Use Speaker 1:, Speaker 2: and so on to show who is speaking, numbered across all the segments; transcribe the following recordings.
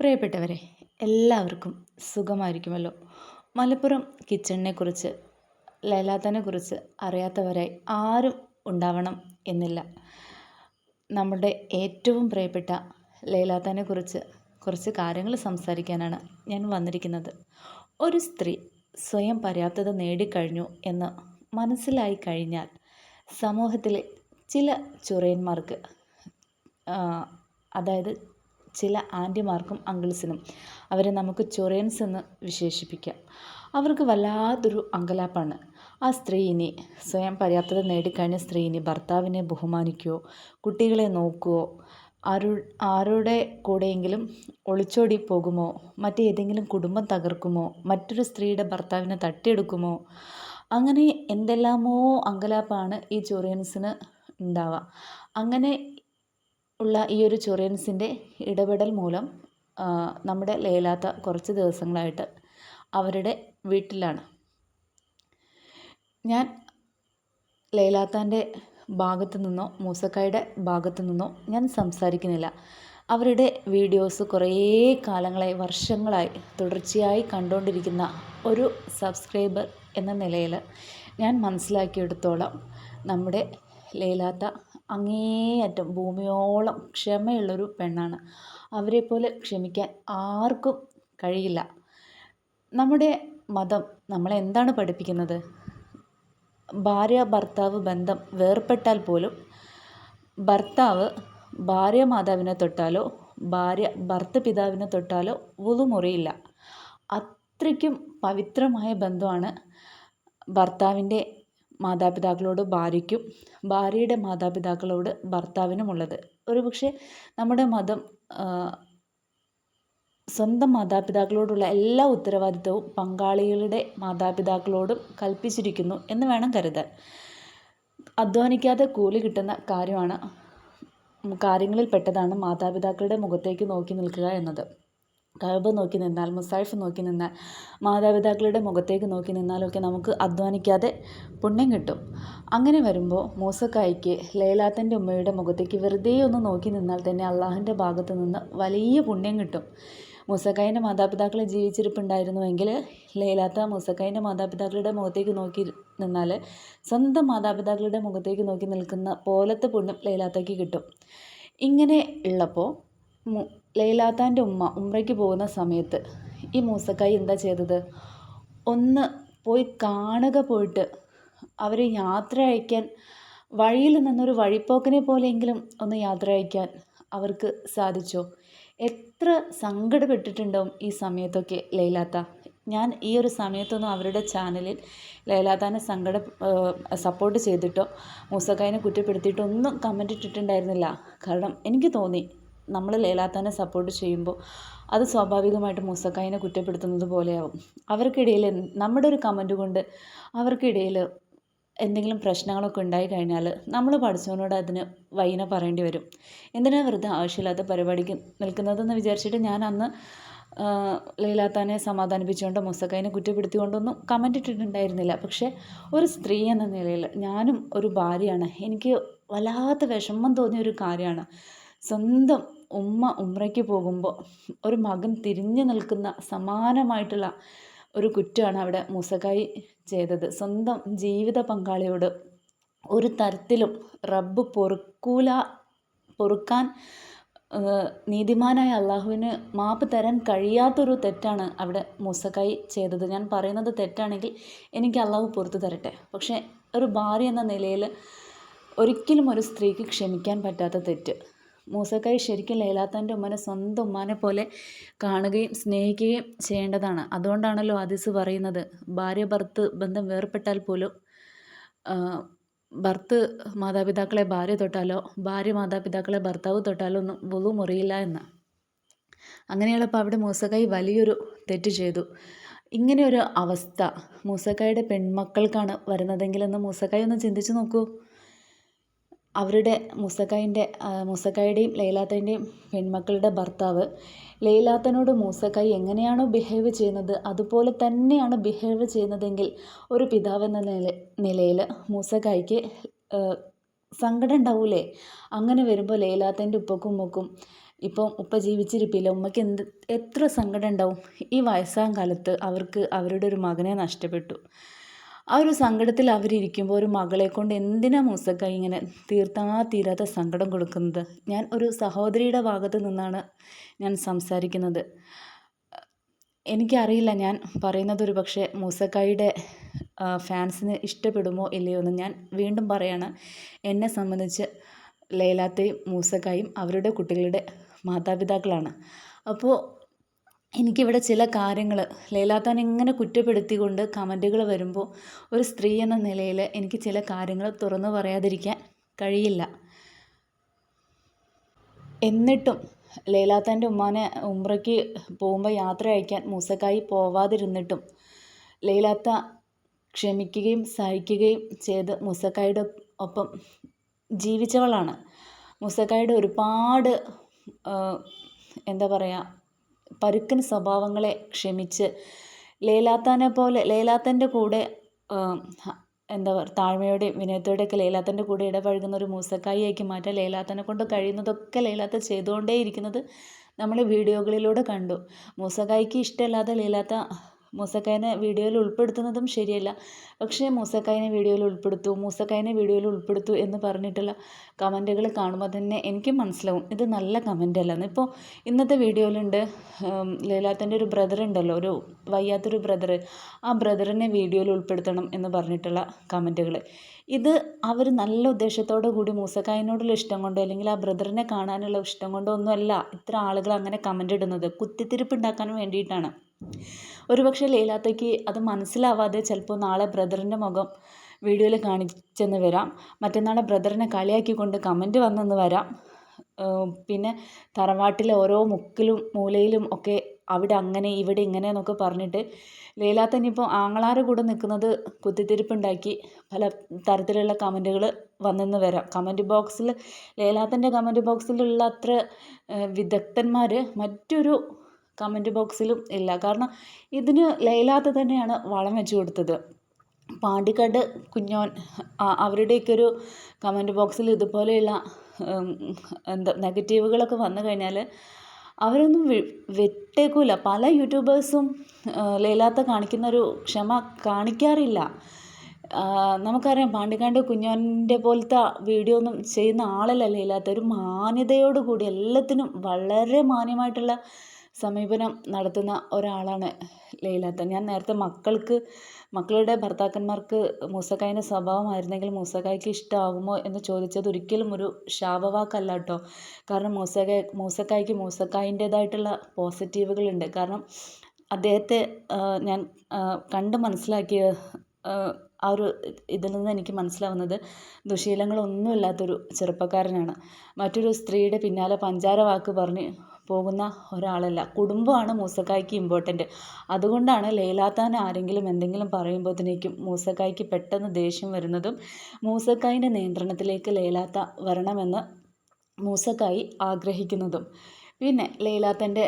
Speaker 1: പ്രിയപ്പെട്ടവരെ എല്ലാവർക്കും സുഖമായിരിക്കുമല്ലോ. മലപ്പുറം കിച്ചണിനെക്കുറിച്ച് ലൈലാത്തനെക്കുറിച്ച് അറിയാത്തവരായി ആരും ഉണ്ടാവണം എന്നില്ല. നമ്മുടെ ഏറ്റവും പ്രിയപ്പെട്ട ലൈലാത്തനെ കുറിച്ച് കുറച്ച് കാര്യങ്ങൾ സംസാരിക്കാനാണ് ഞാൻ വന്നിരിക്കുന്നത്. ഒരു സ്ത്രീ സ്വയം പര്യാപ്തത നേടിക്കഴിഞ്ഞു എന്ന് മനസ്സിലായി കഴിഞ്ഞാൽ സമൂഹത്തിലെ ചില ചുറയന്മാർക്ക് അതായത് ചില ആന്റിമാർക്കും അങ്കിൾസിനും അവരെ നമുക്ക് ചൊറിയൻസ് എന്ന് വിശേഷിപ്പിക്കാം. അവർക്ക് വല്ലാത്തൊരു അങ്കലാപ്പാണ്. ആ സ്ത്രീ സ്വയം പര്യാപ്തത നേടിക്കഴിഞ്ഞ സ്ത്രീ ഭർത്താവിനെ ബഹുമാനിക്കുകയോ കുട്ടികളെ നോക്കുകയോ ആരു ആരുടെ കൂടെയെങ്കിലും ഒളിച്ചോടി പോകുമോ മറ്റേതെങ്കിലും കുടുംബം തകർക്കുമോ മറ്റൊരു സ്ത്രീയുടെ ഭർത്താവിനെ തട്ടിയെടുക്കുമോ അങ്ങനെ എന്തെല്ലാമോ അങ്കലാപ്പാണ് ഈ ചൊറിയൻസിന് ഉണ്ടാവുക. അങ്ങനെ ഉള്ള ഈ ഒരു ചൊറിയൻസിന്റെ ഇടപെടൽ മൂലം നമ്മുടെ ലേലാത്ത കുറച്ച് ദിവസങ്ങളായിട്ട് അവരുടെ വീട്ടിലാണ്. ഞാൻ ലേലാത്താന്റെ ഭാഗത്തു നിന്നോ മൂസക്കായുടെ ഭാഗത്തു നിന്നോ ഞാൻ സംസാരിക്കുന്നില്ല. അവരുടെ വീഡിയോസ് കുറേ കാലങ്ങളായി വർഷങ്ങളായി തുടർച്ചയായി കണ്ടുകൊണ്ടിരിക്കുന്ന ഒരു സബ്സ്ക്രൈബർ എന്ന നിലയിൽ ഞാൻ മനസ്സിലാക്കിയെടുത്തോളം നമ്മുടെ ലേലാത്ത അങ്ങേയറ്റം ഭൂമിയോളം ക്ഷമയുള്ളൊരു പെണ്ണാണ്. അവരെപ്പോലെ ക്ഷമിക്കാൻ ആർക്കും കഴിയില്ല. നമ്മുടെ മതം നമ്മളെ എന്താണ് പഠിപ്പിക്കുന്നത്? ഭാര്യ ഭർത്താവ് ബന്ധം വേർപെട്ടാൽ പോലും ഭർത്താവ് ഭാര്യ മാതാവിനെ തൊട്ടാലോ ഭാര്യ ഭർത്ത പിതാവിനെ തൊട്ടാലോ വുളു മുറിയില്ല അത്രയ്ക്കും പവിത്രമായ ബന്ധമാണ് ഭർത്താവിന്റെ മാതാപിതാക്കളോട് ഭാര്യയ്ക്കും ഭാര്യയുടെ മാതാപിതാക്കളോട് ഭർത്താവിനും ഭർത്താവിനുമുള്ളത്. ഒരുപക്ഷെ നമ്മുടെ മതം സ്വന്തം മാതാപിതാക്കളോടുള്ള എല്ലാ ഉത്തരവാദിത്തവും പങ്കാളികളുടെ മാതാപിതാക്കളോടും കൽപ്പിച്ചിരിക്കുന്നു എന്ന് വേണം കരുതാൻ. അധ്വാനിക്കാതെ കൂലി കിട്ടുന്ന കാര്യമാണ് കാര്യങ്ങളിൽ പെട്ടതാണ് മാതാപിതാക്കളുടെ മുഖത്തേക്ക് നോക്കി നിൽക്കുക എന്നത്. കഅബ നോക്കി നിന്നാൽ മുസാഫ് നോക്കി നിന്നാൽ മാതാപിതാക്കളുടെ മുഖത്തേക്ക് നോക്കി നിന്നാലൊക്കെ നമുക്ക് അധ്വാനിക്കാതെ പുണ്യം കിട്ടും. അങ്ങനെ വരുമ്പോൾ മൂസക്കായ്ക്ക് ലേലാത്തന്റെ ഉമ്മയുടെ മുഖത്തേക്ക് വെറുതെ ഒന്ന് നോക്കി നിന്നാൽ തന്നെ അള്ളാഹുവിന്റെ ഭാഗത്ത് നിന്ന് വലിയ പുണ്യം കിട്ടും. മൂസക്കായിന്റെ മാതാപിതാക്കൾ ജീവിച്ചിരിപ്പുണ്ടായിരുന്നുവെങ്കിൽ ലേലാത്ത മൂസക്കായിന്റെ മാതാപിതാക്കളുടെ മുഖത്തേക്ക് നോക്കി നിന്നാൽ സ്വന്തം മാതാപിതാക്കളുടെ മുഖത്തേക്ക് നോക്കി നിൽക്കുന്ന പോലത്തെ പുണ്യം ലേലാത്തയ്ക്ക് കിട്ടും. ഇങ്ങനെ ഉള്ളപ്പോൾ ലൈലാത്താന്റെ ഉമ്മ ഉമ്രയ്ക്ക് പോകുന്ന സമയത്ത് ഈ മൂസക്കായി എന്താ ചെയ്തത്? ഒന്ന് പോയി കാണുക പോയിട്ട് അവരെ യാത്ര അയക്കാൻ വഴിയിൽ നിന്നൊരു വഴിപ്പോക്കനെ പോലെയെങ്കിലും ഒന്ന് യാത്ര അയക്കാൻ അവർക്ക് സാധിച്ചോ? എത്ര സങ്കടപ്പെട്ടിട്ടുണ്ടാവും ഈ സമയത്തൊക്കെ ലൈലാത്ത. ഞാൻ ഈ ഒരു സമയത്തൊന്നും അവരുടെ ചാനലിൽ ലൈലാത്താനെ സങ്കട സപ്പോർട്ട് ചെയ്തിട്ടോ മൂസക്കായിനെ കുറ്റപ്പെടുത്തിയിട്ടോ ഒന്നും കമന്റ് ഇട്ടിട്ടുണ്ടായിരുന്നില്ല. കാരണം എനിക്ക് തോന്നി നമ്മൾ ലേലാത്താനെ സപ്പോർട്ട് ചെയ്യുമ്പോൾ അത് സ്വാഭാവികമായിട്ട് മൂസക്കായിനെ കുറ്റപ്പെടുത്തുന്നത് പോലെയാവും. അവർക്കിടയിൽ നമ്മുടെ ഒരു കമന്റ് കൊണ്ട് അവർക്കിടയിൽ എന്തെങ്കിലും പ്രശ്നങ്ങളൊക്കെ ഉണ്ടായി കഴിഞ്ഞാൽ നമ്മൾ പഠിച്ചവനോട് അതിന് വൈന പറയേണ്ടി വരും. എന്തിനാ വെറുതെ ആവശ്യമില്ലാത്ത പരിപാടിക്ക് നിൽക്കുന്നതെന്ന് വിചാരിച്ചിട്ട് ഞാൻ അന്ന് ലീലാത്താനെ സമാധാനിപ്പിച്ചുകൊണ്ടോ മുസക്കൈനെ കുറ്റപ്പെടുത്തിക്കൊണ്ടൊന്നും കമന്റ് ഇട്ടിട്ടുണ്ടായിരുന്നില്ല. പക്ഷേ ഒരു സ്ത്രീ എന്ന നിലയിൽ ഞാനും ഒരു ഭാര്യയാണ്. എനിക്ക് വല്ലാത്ത വിഷമം തോന്നിയ ഒരു കാര്യമാണ്. സ്വന്തം ഉമ്മ ഉമ്രയ്ക്ക് പോകുമ്പോൾ ഒരു മകൻ തിരിഞ്ഞു നിൽക്കുന്ന സമാനമായിട്ടുള്ള ഒരു കുറ്റമാണ് അവിടെ മൂസക്കായി ചെയ്തത്. സ്വന്തം ജീവിത പങ്കാളിയോട് ഒരു തരത്തിലും റബ്ബ് പൊറുക്കൂല പൊറുക്കാൻ നീതിമാനായ അള്ളാഹുവിന് മാപ്പ് തരാൻ കഴിയാത്തൊരു തെറ്റാണ് അവിടെ മൂസക്കായി ചെയ്തത്. ഞാൻ പറയുന്നത് തെറ്റാണെങ്കിൽ എനിക്ക് അള്ളാഹു പുറത്തു തരട്ടെ. പക്ഷേ ഒരു ഭാര്യ എന്ന നിലയിൽ ഒരിക്കലും ഒരു സ്ത്രീക്ക് ക്ഷമിക്കാൻ പറ്റാത്ത തെറ്റ്. മൂസക്കായി ശരിക്കും ലൈലാത്താന്റെ ഉമ്മനെ സ്വന്തം ഉമ്മാനെ പോലെ കാണുകയും സ്നേഹിക്കുകയും ചെയ്യേണ്ടതാണ്. അതുകൊണ്ടാണല്ലോ ആദിസ് പറയുന്നത് ഭാര്യ ഭർത്ത് ബന്ധം വേർപെട്ടാൽ പോലും ഭർത്ത് മാതാപിതാക്കളെ ഭാര്യ തൊട്ടാലോ ഭാര്യ മാതാപിതാക്കളെ ഭർത്താവ് തൊട്ടാലോ ഒന്നും വലു മുറിയില്ല എന്ന്. അങ്ങനെയുള്ളപ്പോൾ അവിടെ മൂസക്കായി വലിയൊരു തെറ്റ് ചെയ്തു. ഇങ്ങനെയൊരു അവസ്ഥ മൂസക്കായുടെ പെൺമക്കൾക്കാണ് വരുന്നതെങ്കിലെന്ന് മൂസക്കായി ഒന്ന് ചിന്തിച്ചു നോക്കൂ. അവരുടെ മൂസക്കായിന്റെ മൂസക്കായുടെയും ലൈലാത്തന്റെയും പെൺമക്കളുടെ ഭർത്താവ്. ലൈലാത്തനോട് മൂസക്കായി എങ്ങനെയാണോ ബിഹേവ് ചെയ്യുന്നത് അതുപോലെ തന്നെയാണ് ബിഹേവ് ചെയ്യുന്നതെങ്കിൽ ഒരു പിതാവെന്ന നില നിലയിൽ മൂസക്കായ്ക്ക് സങ്കടം ഉണ്ടാവൂലേ? അങ്ങനെ വരുമ്പോൾ ലൈലാത്തന്റെ ഉപ്പക്കും ഉമ്മക്കും ഇപ്പം ഉപ്പ ജീവിച്ചിരിപ്പില്ല ഉമ്മയ്ക്ക് എന്ത് എത്ര സങ്കടം ഉണ്ടാവും? ഈ വയസ്സാം കാലത്ത് അവർക്ക് അവരുടെ ഒരു മകനെ നഷ്ടപ്പെട്ടു. ആ ഒരു സങ്കടത്തിൽ അവരിയ്ക്കുമ്പോൾ ഒരു മകളെ കൊണ്ട് എന്തിനാ മൂസക്ക ഇങ്ങനെ തീർത്താ തീരാത്ത സങ്കടം കൊടുക്കുന്നത്? ഞാൻ ഒരു സഹോദരിയുടെ ഭാഗത്ത് നിന്നാണ് ഞാൻ സംസാരിക്കുന്നത്. എനിക്കറിയില്ല ഞാൻ പറയുന്നത് ഒരു പക്ഷേ മൂസക്കായുടെ ഫാൻസിന് ഇഷ്ടപ്പെടുമോ ഇല്ലയോ എന്ന് ഞാൻ വീണ്ടും പറയാണ്. എന്നെ സംബന്ധിച്ച് ലൈലാത്തയും മൂസക്കായും അവരുടെ കുട്ടികളുടെ മാതാപിതാക്കളാണ്. അപ്പോൾ എനിക്കിവിടെ ചില കാര്യങ്ങൾ ലൈലാത്താൻ എങ്ങനെ കുറ്റപ്പെടുത്തിക്കൊണ്ട് കമന്റുകൾ വരുമ്പോൾ ഒരു സ്ത്രീ എന്ന നിലയിൽ എനിക്ക് ചില കാര്യങ്ങൾ തുറന്നു പറയാതിരിക്കാൻ കഴിയില്ല. എന്നിട്ടും ലൈലാത്താന്റെ ഉമ്മാനെ ഉമ്രയ്ക്ക് പോകുമ്പോൾ യാത്ര അയക്കാൻ മൂസക്കായി പോവാതിരുന്നിട്ടും ലൈലാത്ത ക്ഷമിക്കുകയും സഹിക്കുകയും ചെയ്ത് മൂസക്കായുടെ ഒപ്പം ജീവിച്ചവളാണ്. മൂസക്കായുടെ ഒരുപാട് എന്താ പറയുക പരുക്കൻ സ്വഭാവങ്ങളെ ക്ഷമിച്ച് ലേലാത്താനെ പോലെ ലേലാത്തന്റെ കൂടെ എന്താ താഴ്മയോടെയും വിനയത്തോടെയൊക്കെ ലേലാത്തന്റെ കൂടെ ഇടപഴകുന്ന ഒരു മൂസക്കായിയാക്കി മാറ്റാൻ ലേലാത്തനെ കൊണ്ട് കഴിയുന്നതൊക്കെ ലേലാത്ത ചെയ്തുകൊണ്ടേയിരിക്കുന്നത് നമ്മൾ വീഡിയോകളിലൂടെ കണ്ടു. മൂസക്കായിക്ക് ഇഷ്ടമല്ലാതെ ലേലാത്ത മൂസക്കായനെ വീഡിയോയിൽ ഉൾപ്പെടുത്തുന്നതും ശരിയല്ല. പക്ഷേ മൂസക്കായനെ വീഡിയോയിൽ ഉൾപ്പെടുത്തു മൂസക്കായനെ വീഡിയോയിൽ ഉൾപ്പെടുത്തു എന്ന് പറഞ്ഞിട്ടുള്ള കമന്റുകൾ കാണുമ്പോൾ തന്നെ എനിക്ക് മനസ്സിലാവും ഇത് നല്ല കമന്റ് അല്ലെന്ന് ഇപ്പോൾ ഇന്നത്തെ വീഡിയോയിലുണ്ട് ലീലാത്തന്റെ ഒരു ബ്രദർ ഉണ്ടല്ലോ ഒരു വയ്യാത്തൊരു ബ്രദർ. ആ ബ്രദറിനെ വീഡിയോയിൽ ഉൾപ്പെടുത്തണം എന്ന് പറഞ്ഞിട്ടുള്ള കമന്റുകൾ. ഇത് അവർ നല്ല ഉദ്ദേശത്തോടു കൂടി മൂസക്കായനോടുള്ള ഇഷ്ടം കൊണ്ടോ അല്ലെങ്കിൽ ആ ബ്രദറിനെ കാണാനുള്ള ഇഷ്ടം കൊണ്ടോ ഒന്നുമല്ല ഇത്ര ആളുകൾ അങ്ങനെ കമന്റ് ഇടുന്നത്. കുത്തിത്തിരിപ്പ് ഉണ്ടാക്കാൻ വേണ്ടിയിട്ടാണ്. ഒരുപക്ഷെ ലീലാത്തയ്ക്ക് അത് മനസ്സിലാവാതെ ചിലപ്പോൾ നാളെ ബ്രദറിന്റെ മുഖം വീഡിയോയിൽ കാണിച്ചെന്ന് വരാം. മറ്റന്നാളെ ബ്രദറിനെ കളിയാക്കിക്കൊണ്ട് കമന്റ് വന്നെന്ന് വരാം. പിന്നെ തറവാട്ടിലെ ഓരോ മുക്കിലും മൂലയിലും ഒക്കെ അവിടെ അങ്ങനെ ഇവിടെ ഇങ്ങനെ എന്നൊക്കെ പറഞ്ഞിട്ട് ലീലാത്ത ഇനിയിപ്പോൾ കൂടെ നിൽക്കുന്നത് കുത്തിത്തിരിപ്പുണ്ടാക്കി പല തരത്തിലുള്ള കമന്റുകൾ വന്നെന്ന് വരാം. കമന്റ് ബോക്സിൽ ലീലാത്തന്റെ കമന്റ് ബോക്സിലുള്ള അത്ര വിദഗ്ധന്മാർ മറ്റൊരു കമന്റ് ബോക്സിലും ഇല്ല. കാരണം ഇതിന് ലൈലാത്ത തന്നെയാണ് വളം വെച്ച് കൊടുത്തത്. പാണ്ടിക്കാട് കുഞ്ഞോൻ അവരുടെയൊക്കെ ഒരു കമന്റ് ബോക്സിൽ ഇതുപോലെയുള്ള എന്താ നെഗറ്റീവുകളൊക്കെ വന്നു കഴിഞ്ഞാൽ അവരൊന്നും വിട്ടേക്കില്ല പല യൂട്യൂബേഴ്സും ലൈലാത്ത കാണിക്കുന്നൊരു ക്ഷമ കാണിക്കാറില്ല. നമുക്കറിയാം പാണ്ടിക്കാണ്ട് കുഞ്ഞോന്റെ പോലത്തെ വീഡിയോ ഒന്നും ചെയ്യുന്ന ആളല്ല ലൈലാത്ത. ഒരു മാന്യതയോടുകൂടി എല്ലാത്തിനും വളരെ മാന്യമായിട്ടുള്ള സമീപനം നടത്തുന്ന ഒരാളാണ് ലൈലാത്ത. ഞാൻ നേരത്തെ മക്കൾക്ക് മക്കളുടെ ഭർത്താക്കന്മാർക്ക് മൂസക്കായിന്റെ സ്വഭാവമായിരുന്നെങ്കിൽ മൂസക്കായ്ക്ക് ഇഷ്ടമാകുമോ എന്ന് ചോദിച്ചത് ഒരിക്കലും ഒരു ശാപവാക്കല്ല കേട്ടോ കാരണം മൂസക്കായ മൂസക്കായ്ക്ക് മൂസക്കായിന്റേതായിട്ടുള്ള പോസിറ്റീവുകളുണ്ട്. കാരണം അദ്ദേഹത്തെ ഞാൻ കണ്ട് മനസ്സിലാക്കിയ ആ ഒരു ഇതിൽ നിന്ന് എനിക്ക് മനസ്സിലാവുന്നത് ദുശീലങ്ങളൊന്നുമില്ലാത്തൊരു ചെറുപ്പക്കാരനാണ്. മറ്റൊരു സ്ത്രീയുടെ പിന്നാലെ പഞ്ചാര വാക്ക് പറഞ്ഞ് പോകുന്ന ഒരാളല്ല. കുടുംബമാണ് മൂസക്കായ്ക്ക് ഇമ്പോർട്ടന്റ് അതുകൊണ്ടാണ് ലേലാത്താൻ ആരെങ്കിലും എന്തെങ്കിലും പറയുമ്പോഴത്തേക്കും മൂസക്കായ്ക്ക് പെട്ടെന്ന് ദേഷ്യം വരുന്നതും മൂസക്കായിന്റെ നിയന്ത്രണത്തിലേക്ക് ലേലാത്ത വരണമെന്ന് മൂസക്കായി ആഗ്രഹിക്കുന്നതും. പിന്നെ ലൈലാത്തന്റെ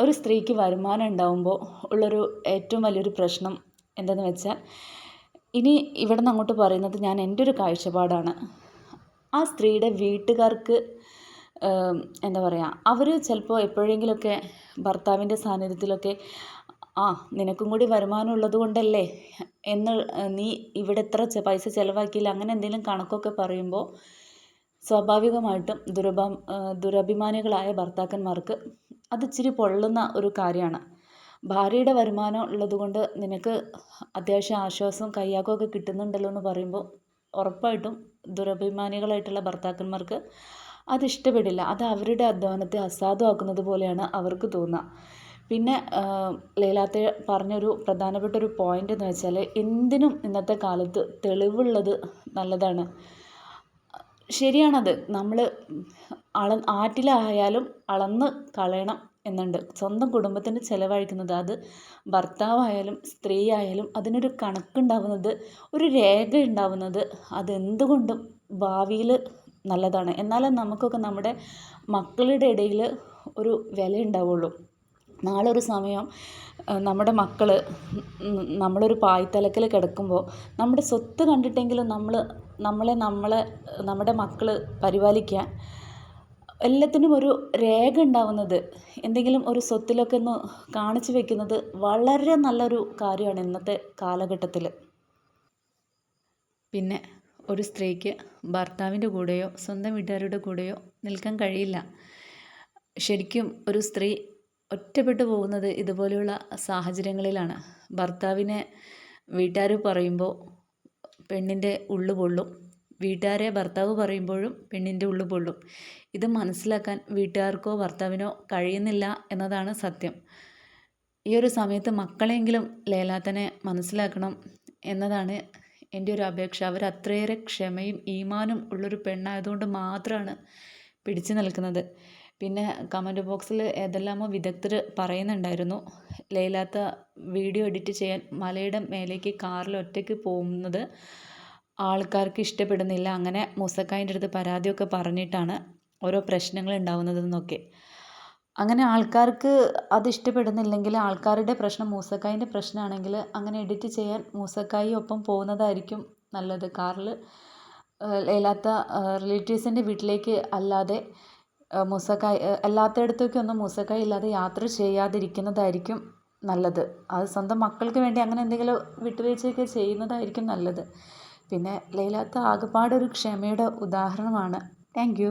Speaker 1: ഒരു സ്ത്രീക്ക് വരുമാനം ഉണ്ടാവുമ്പോൾ ഉള്ളൊരു ഏറ്റവും വലിയൊരു പ്രശ്നം എന്തെന്ന് വെച്ചാൽ ഇനി ഇവിടെ നിന്ന് അങ്ങോട്ട് പറയുന്നത് ഞാൻ എന്റെ ഒരു കാഴ്ചപ്പാടാണ്. ആ സ്ത്രീയുടെ വീട്ടുകാർക്ക് എന്താ പറയുക അവർ ചിലപ്പോൾ എപ്പോഴെങ്കിലുമൊക്കെ ഭർത്താവിന്റെ സാന്നിധ്യത്തിലൊക്കെ ആ നിനക്കും കൂടി വരുമാനം ഉള്ളത് കൊണ്ടല്ലേ? എന്ന് നീ ഇവിടെ എത്ര പൈസ ചിലവാക്കിയില്ല അങ്ങനെ എന്തെങ്കിലും കണക്കൊക്കെ പറയുമ്പോൾ സ്വാഭാവികമായിട്ടും ദുരഭ ദുരഭിമാനികളായ ഭർത്താക്കന്മാർക്ക് അത് ഇച്ചിരി പൊള്ളുന്ന ഒരു കാര്യമാണ്. ഭാര്യയുടെ വരുമാനം ഉള്ളതുകൊണ്ട് നിനക്ക് അത്യാവശ്യം ആശ്വാസവും കയ്യാക്കമൊക്കെ കിട്ടുന്നുണ്ടല്ലോ എന്ന് പറയുമ്പോൾ ഉറപ്പായിട്ടും ദുരഭിമാനികളായിട്ടുള്ള ഭർത്താക്കന്മാർക്ക് അതിഷ്ടപ്പെടില്ല. അത് അവരുടെ അധ്വാനത്തെ അസാധുവാക്കുന്നത് പോലെയാണ് അവർക്ക് തോന്നുക. പിന്നെ ലീലാത്ത പറഞ്ഞൊരു പ്രധാനപ്പെട്ട ഒരു പോയിന്റ് എന്ന് വെച്ചാൽ എന്തിനും ഇന്നത്തെ കാലത്ത് തെളിവുള്ളത് നല്ലതാണ്. ശരിയാണത്. നമ്മൾ അള ആറ്റിലായാലും അളന്ന് കളയണം എന്നുണ്ട്. സ്വന്തം കുടുംബത്തിന് ചിലവഴിക്കുന്നത് അത് ഭർത്താവായാലും സ്ത്രീ ആയാലും അതിനൊരു കണക്കുണ്ടാവുന്നത് ഒരു രേഖ ഉണ്ടാവുന്നത് അതെന്തുകൊണ്ടും ഭാവിയിൽ നല്ലതാണ്. എന്നാലേ നമുക്കൊക്കെ നമ്മുടെ മക്കളുടെ ഇടയിൽ ഒരു വില ഉണ്ടാവുള്ളൂ. നാളെ ഒരു സമയം നമ്മുടെ മക്കൾ നമ്മളൊരു പായ്ത്തലക്കൽ കിടക്കുമ്പോൾ നമ്മുടെ സ്വത്ത് കണ്ടിട്ടെങ്കിലും നമ്മൾ നമ്മളെ നമ്മളെ നമ്മുടെ മക്കൾ പരിപാലിക്കാൻ എല്ലാത്തിനും ഒരു രേഖ ഉണ്ടാവുന്നത് എന്തെങ്കിലും ഒരു സ്വത്തിലൊക്കെ ഒന്ന് കാണിച്ചു വെക്കുന്നത് വളരെ നല്ലൊരു കാര്യമാണ് ഇന്നത്തെ കാലഘട്ടത്തിൽ പിന്നെ ഒരു സ്ത്രീക്ക് ഭർത്താവിന്റെ കൂടെയോ സ്വന്തം വീട്ടുകാരുടെ കൂടെയോ നിൽക്കാൻ കഴിയില്ല. ശരിക്കും ഒരു സ്ത്രീ ഒറ്റപ്പെട്ടു പോകുന്നത് ഇതുപോലെയുള്ള സാഹചര്യങ്ങളിലാണ്. ഭർത്താവിനെ വീട്ടുകാർ പറയുമ്പോൾ പെണ്ണിന്റെ ഉള്ളു പൊള്ളും. വീട്ടുകാരെ ഭർത്താവ് പറയുമ്പോഴും പെണ്ണിന്റെ ഉള്ളു പൊള്ളും. ഇത് മനസ്സിലാക്കാൻ വീട്ടുകാർക്കോ ഭർത്താവിനോ കഴിയുന്നില്ല എന്നതാണ് സത്യം. ഈ ഒരു സമയത്ത് മക്കളെങ്കിലും ലേലാത്തനെ മനസ്സിലാക്കണം എന്നതാണ് എന്റെ ഒരു അപേക്ഷ. അവർ അത്രയേറെ ക്ഷമയും ഈമാനും ഉള്ളൊരു പെണ്ണായതുകൊണ്ട് മാത്രമാണ് പിടിച്ചു നിൽക്കുന്നത്. പിന്നെ കമന്റ് ബോക്സിൽ ഏതെല്ലാമോ വിദഗ്ധർ പറയുന്നുണ്ടായിരുന്നു ലൈലാത്ത വീഡിയോ എഡിറ്റ് ചെയ്യാൻ മലയുടെ മേലേക്ക് കാറിൽ ഒറ്റയ്ക്ക് പോകുന്നത് ആൾക്കാർക്ക് ഇഷ്ടപ്പെടുന്നില്ല. അങ്ങനെ മുസക്കായന്റെ അടുത്ത് പരാതിയൊക്കെ പറഞ്ഞിട്ടാണ് ഓരോ പ്രശ്നങ്ങൾ ഉണ്ടാവുന്നതെന്നൊക്കെ അങ്ങനെ ആൾക്കാർക്ക് അത് ഇഷ്ടപ്പെടുന്നില്ലെങ്കിൽ ആൾക്കാരുടെ പ്രശ്നം മൂസക്കായിന്റെ പ്രശ്നമാണെങ്കിൽ അങ്ങനെ എഡിറ്റ് ചെയ്യാൻ മൂസക്കായി ഒപ്പം പോകുന്നതായിരിക്കും നല്ലത്. കാറിൽ ഇല്ലാത്ത റിലേറ്റീവ്സിന്റെ വീട്ടിലേക്ക് അല്ലാതെ മൂസക്കായ് അല്ലാത്തയിടത്തേക്കൊന്നും മൂസക്കായി ഇല്ലാതെ യാത്ര ചെയ്യാതിരിക്കുന്നതായിരിക്കും നല്ലത്. അത് സ്വന്തം മക്കൾക്ക് വേണ്ടി അങ്ങനെ എന്തെങ്കിലും വിട്ടുവീഴ്ചയൊക്കെ ചെയ്യുന്നതായിരിക്കും നല്ലത്. പിന്നെ ലൈലാത്ത ആകെപ്പാടൊരു ക്ഷമയുടെ ഉദാഹരണമാണ്. താങ്ക്